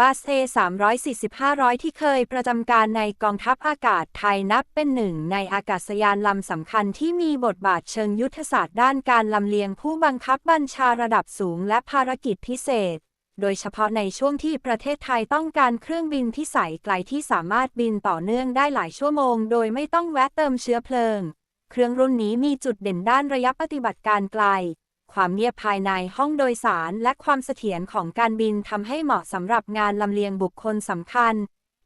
บาสเอ345-0ที่เคยประจำการในกองทัพอากาศไทยนับเป็นหนึ่งในอากาศยานลำสำคัญที่มีบทบาทเชิงยุทธศาสตร์ด้านการลำเลียงผู้บังคับบัญชาระดับสูงและภารกิจพิเศษ โดยเฉพาะในช่วงที่ประเทศไทยต้องการเครื่องบินพิสัยไกลที่สามารถบินต่อเนื่องได้หลายชั่วโมง โดยไม่ต้องแวะเติมเชื้อเพลิง เครื่องรุ่นนี้มีจุดเด่นด้านระยะปฏิบัติการไกล ความเงียบภายในห้องโดยสารและความเสถียรของการบินทำให้เหมาะสำหรับงานลำเลียงบุคคลสำคัญ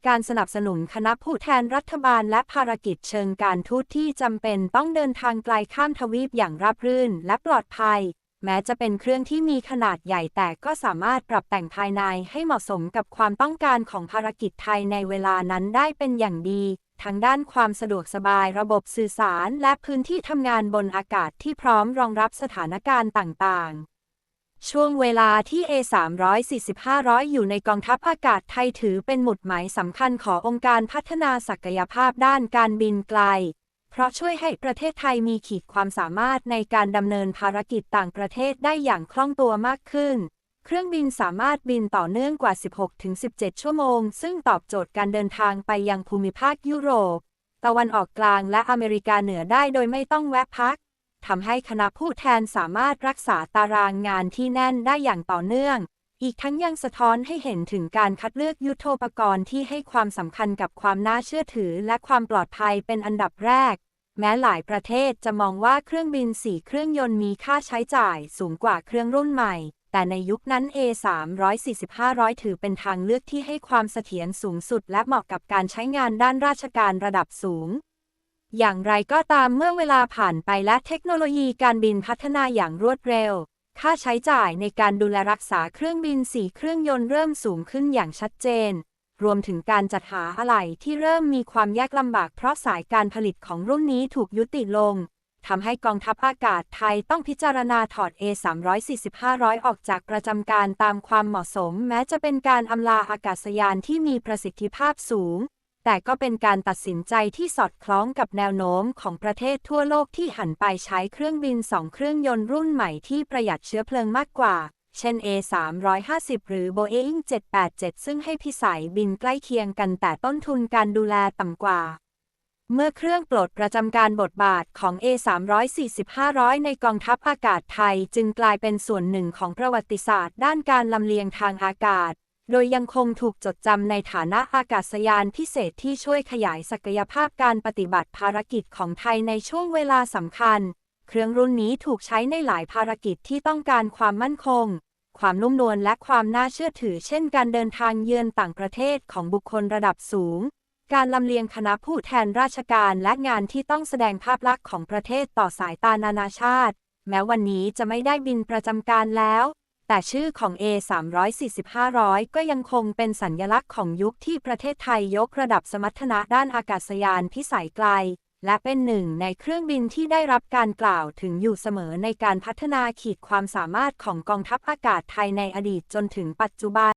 การสนับสนุนคณะผู้แทนรัฐบาลและภารกิจเชิงการทูตที่จำเป็นต้องเดินทางไกลข้ามทวีปอย่างราบรื่นและปลอดภัย แม้จะเป็นเครื่องที่มีขนาดใหญ่แต่ก็สามารถปรับแต่งภายในให้เหมาะสมกับความต้องการของภารกิจไทยในเวลานั้นได้เป็นอย่างดี ทั้งด้านความสะดวกสบายระบบสื่อสาร และพื้นที่ทำงานบนอากาศที่พร้อมรองรับสถานการณ์ต่างๆ ช่วงเวลาที่ A345-0 อยู่ในกองทัพอากาศไทยถือเป็นหมุดหมายสำคัญขององค์การพัฒนาศักยภาพด้านการบินไกล เพราะช่วยให้ประเทศไทยมีขีดความสามารถในการดำเนินภารกิจต่างประเทศได้อย่างคล่องตัวมากขึ้น เครื่องบินสามารถบินต่อเนื่องกว่า 16-17 ชั่วโมง ซึ่งตอบโจทย์การเดินทางไปยังภูมิภาคยุโรป ตะวันออกกลางและอเมริกาเหนือได้โดยไม่ต้องแวะพัก ทำให้คณะผู้แทนสามารถรักษาตารางงานที่แน่นได้อย่างต่อเนื่อง อีกทั้งยังสะท้อนให้เห็นถึงการคัดเลือกยุทโธปกรณ์ที่ให้ความสำคัญกับความน่าเชื่อถือและความปลอดภัยเป็นอันดับแรก แม้หลายประเทศจะมองว่าเครื่องบินสี่เครื่องยนต์มีค่าใช้จ่ายสูงกว่าเครื่องรุ่นใหม่ แต่ในยุคนั้น A345-0 ถือเป็นทางเลือกที่ให้ความเสถียรสูงสุด และเหมาะกับการใช้งานด้านราชการระดับสูง อย่างไรก็ตามเมื่อเวลาผ่านไปและเทคโนโลยีการบินพัฒนาอย่างรวดเร็ว ค่าใช้จ่ายในการดูแลรักษาเครื่องบินสี่เครื่องยนต์เริ่มสูงขึ้นอย่างชัดเจน รวมถึงการจัดหาอะไหล่ที่เริ่มมีความยากลำบากเพราะสายการผลิตของรุ่นนี้ถูกยุติลง ทำให้กองทัพอากาศไทยต้องพิจารณาถอด A345-0 ออกจากประจำการตามความเหมาะสม แม้จะเป็นการอำลาอากาศยานที่มีประสิทธิภาพสูง แต่ก็เป็นการตัดสินใจที่สอดคล้องกับแนวโน้มของประเทศทั่วโลกที่หันไปใช้เครื่องบินสองเครื่องยนต์รุ่นใหม่ที่ประหยัดเชื้อเพลิงมากกว่า เช่น A350 หรือ Boeing 787 ซึ่งให้พิสัยบินใกล้เคียงกันแต่ต้นทุนการดูแลต่ำกว่า เมื่อเครื่องปลดประจำการบทบาทของ A345-0 ในกองทัพอากาศไทย จึงกลายเป็นส่วนหนึ่งของประวัติศาสตร์ ด้านการลำเลียงทางอากาศ โดยยังคงถูกจดจำในฐานะอากาศยานพิเศษที่ช่วยขยายศักยภาพการปฏิบัติภารกิจของไทยในช่วงเวลาสำคัญ เครื่องรุ่นนี้ถูกใช้ในหลายภารกิจที่ต้องการความมั่นคง ความนุ่มนวลและความน่าเชื่อถือ เช่น การเดินทางเยือนต่างประเทศของบุคคลระดับสูง การลำเลียงคณะผู้แทนราชการและงานที่ต้องแสดงภาพลักษณ์ของประเทศต่อสายตานานาชาติ แม้วันนี้จะไม่ได้บินประจำการแล้ว แต่ชื่อของ A345-0 ก็ยังคงเป็นสัญญลักษณ์ของยุคที่ประเทศไทยยกระดับสมรรถนะด้านอากาศยานพิสัยไกล และเป็นหนึ่งในเครื่องบินที่ได้รับการกล่าวถึงอยู่เสมอในการพัฒนาขีดความสามารถของกองทัพอากาศไทยในอดีตจนถึงปัจจุบัน